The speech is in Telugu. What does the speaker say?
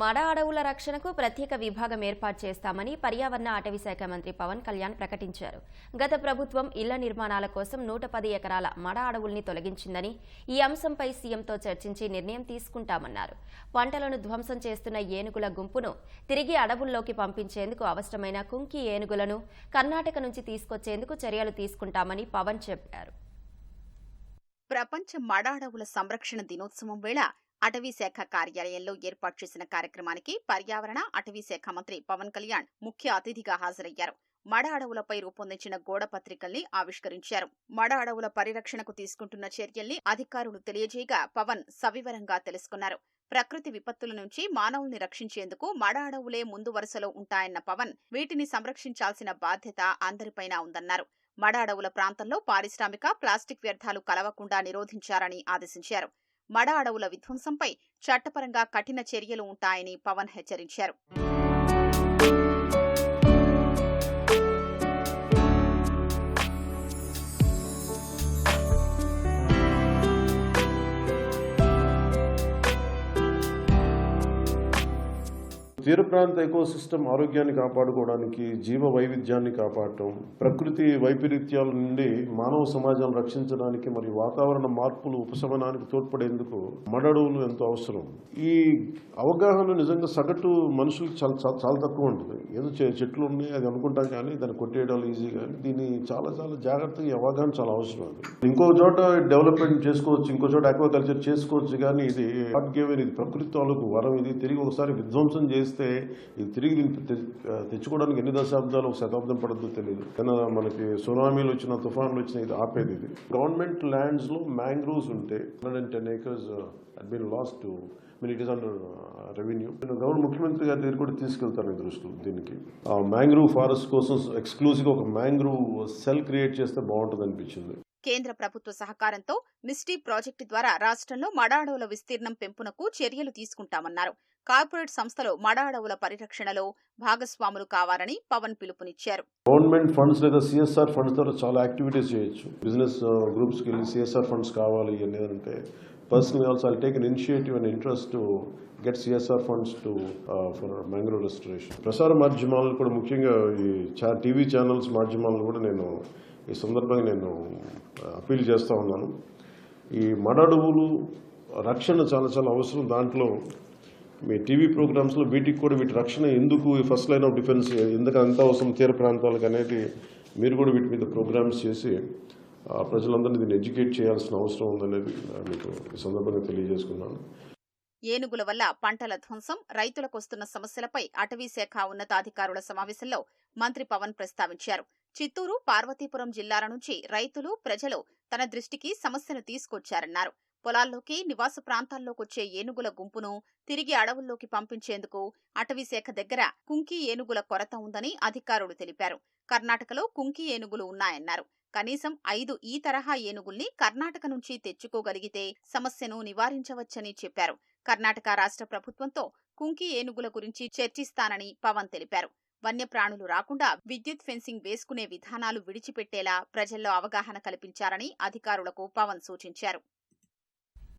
మడ అడవుల రక్షణకు ప్రత్యేక విభాగం ఏర్పాటు చేస్తామని పర్యావరణ అటవీ శాఖ మంత్రి పవన్ కళ్యాణ్ ప్రకటించారు. గత ప్రభుత్వం ఇళ్ళ నిర్మాణాల కోసం నూట పది ఎకరాల మడ అడవుల్ని తొలగించిందని ఈ అంశంపై సీఎంతో చర్చించి నిర్ణయం తీసుకుంటామన్నారు. పంటలను ధ్వంసం చేస్తున్న ఏనుగుల గుంపును తిరిగి అడవుల్లోకి పంపించేందుకు అవసరమైన కుంకి ఏనుగులను కర్ణాటక నుంచి తీసుకొచ్చేందుకు చర్యలు తీసుకుంటామని పవన్ చెప్పారు. ప్రపంచ మడ అడవుల సంరక్షణ దినోత్సవం వేళ అటవీ శాఖ కార్యాలయంలో ఏర్పాటు చేసిన కార్యక్రమానికి పర్యావరణ అటవీ శాఖ మంత్రి పవన్ కళ్యాణ్ ముఖ్య అతిథిగా హాజరయ్యారు. మడ అడవులపై రూపొందించిన గోడ పత్రికల్ని ఆవిష్కరించారు. మడ అడవుల పరిరక్షణకు తీసుకుంటున్న చర్యల్ని అధికారులు తెలియజేయగా పవన్ సవివరంగా తెలుసుకున్నారు. ప్రకృతి విపత్తుల నుంచి మానవుల్ని రక్షించేందుకు మడ అడవులే ముందు వరుసలో ఉంటాయన్న పవన్ వీటిని సంరక్షించాల్సిన బాధ్యత అందరిపైన ఉందన్నారు. మడ అడవుల ప్రాంతంలో పారిశ్రామిక ప్లాస్టిక్ వ్యర్థాలు కలవకుండా నిరోధించారని ఆదేశించారు. మడ అడవుల విధ్వంసంపై చట్టపరంగా కఠిన చర్యలు ఉంటాయని పవన్ హెచ్చరించారు. తీర ప్రాంత ఎకోసిస్టమ్ ఆరోగ్యాన్ని కాపాడుకోవడానికి జీవ వైవిధ్యాన్ని కాపాడటం ప్రకృతి వైపరీత్యాల నుండి మానవ సమాజాన్ని రక్షించడానికి మరియు వాతావరణ మార్పులు ఉపశమనానికి తోడ్పడేందుకు మడడువులు ఎంతో అవసరం. ఈ అవగాహన నిజంగా సగటు మనుషులకు చాలా చాలా తక్కువ ఉంటుంది. ఏదో చెట్లు ఉన్నాయి అది అనుకుంటాం కానీ దాన్ని కొట్టేయడం ఈజీ కానీ దీన్ని చాలా చాలా జాగ్రత్తగా ఈ అవగాహన చాలా అవసరం అది. ఇంకో చోట డెవలప్మెంట్ చేసుకోవచ్చు ఇంకో చోట అక్వాకల్చర్ చేసుకోవచ్చు కానీ ఇది గాడ్ గివెన్ ఇది ప్రకృతి తాలూకు వరం ఇది తిరిగి ఒకసారి విధ్వంసం చేస్తే ఇది తిరిగి తె- తెచ్చుకోవడానికి ఎన్ని దశాబ్దాలు ఒక శతాబ్దం పడద్దో తెలియదు కానీ మనకి సునామీలు వచ్చిన తుఫాన్లు వచ్చిన ఇది ఆపేది ఇది. గవర్నమెంట్ ల్యాండ్స్లో మ్యాంగ్రూవ్స్ ఉంటే hundred and ten acres been lost to mean it is under revenue నేను గవర్నమెంట్ ముఖ్యమంత్రి గారి దగ్గర కూడా తీసుకెళ్తాను ఈ దృష్టిలో దీనికి. ఆ మ్యాంగ్రూవ్ ఫారెస్ట్ కోసం ఎక్స్క్లూజివ్ ఒక మ్యాంగ్రూవ్ సెల్ క్రియేట్ చేస్తే బాగుంటుంది అనిపించింది. కేంద్ర ప్రభుత్వ సహకారంతో మిస్టీ ప్రాజెక్టు ద్వారా రాష్ట్రంలో మడ అడవుల విస్తీర్ణం పెంపునకు చర్యలు తీసుకుంటామన్నారు. కార్పొరేట్ సంస్థలు మడ అడవుల పరిరక్షణలో భాగస్వాములు కావాలని పవన్ పిలుపునిచ్చారు. గవర్నమెంట్ ఫండ్స్ లేదా సిఎస్ఆర్ ఫండ్స్ ద్వారా చాలా యాక్టివిటీస్ చేయొచ్చు. బిజినెస్ గ్రూప్స్కి వెళ్ళి సిఎస్ఆర్ ఫండ్స్ కావాలి అంటే personal also I take an initiative and interest to get CSR funds to for mangrove restoration ప్రసార మాధ్యమాలను కూడా ముఖ్యంగా ఈ చా టీవీ ఛానల్స్ మాధ్యమాలను కూడా నేను ఈ సందర్భంగా నేను అప్పీల్ చేస్తూ ఉన్నాను. ఈ మడడువులు రక్షణ చాలా చాలా అవసరం దాంట్లో. మీ టీవీ ప్రోగ్రామ్స్లో వీటికి కూడా వీటి రక్షణ ఎందుకు ఫస్ట్ లైన్ ఆఫ్ డిఫెన్స్ ఎందుకు అంత అవసరం తీర ప్రాంతాలకు అనేది మీరు కూడా వీటి మీద ప్రోగ్రామ్స్ చేసి ప్రజలందరినీ దీన్ని ఎడ్యుకేట్ చేయాల్సిన అవసరం ఉందనేది మీకు ఈ సందర్భంగా తెలియజేసుకున్నాను. ఏనుగుల వల్ల పంటల ధ్వంసం రైతులకొస్తున్న సమస్యలపై అటవీశాఖ ఉన్నతాధికారుల సమావేశంలో మంత్రి పవన్ ప్రస్తావించారు. చిత్తూరు పార్వతీపురం జిల్లాల నుంచి రైతులు ప్రజలు తన దృష్టికి సమస్యను తీసుకొచ్చారన్నారు. పొలాల్లోకి నివాస ప్రాంతాల్లోకొచ్చే ఏనుగుల గుంపును తిరిగి అడవుల్లోకి పంపించేందుకు అటవీశాఖ దగ్గర కుంకి ఏనుగుల కొరత ఉందని అధికారులు తెలిపారు. కర్ణాటకలో కుంకి ఏనుగులు ఉన్నాయన్నారు. కనీసం ఐదు ఈ తరహా ఏనుగుల్ని కర్ణాటక నుంచి తెచ్చుకోగలిగితే సమస్యను నివారించవచ్చని చెప్పారు. కర్ణాటక రాష్ట్ర ప్రభుత్వంతో కుంకి ఏనుగుల గురించి చర్చిస్తానని పవన్ తెలిపారు. వన్యప్రాణులు రాకుండా విద్యుత్ ఫెన్సింగ్ వేసుకునే విధానాలు విడిచిపెట్టేలా ప్రజల్లో అవగాహన కల్పించారని అధికారులకు పవన్ సూచించారు.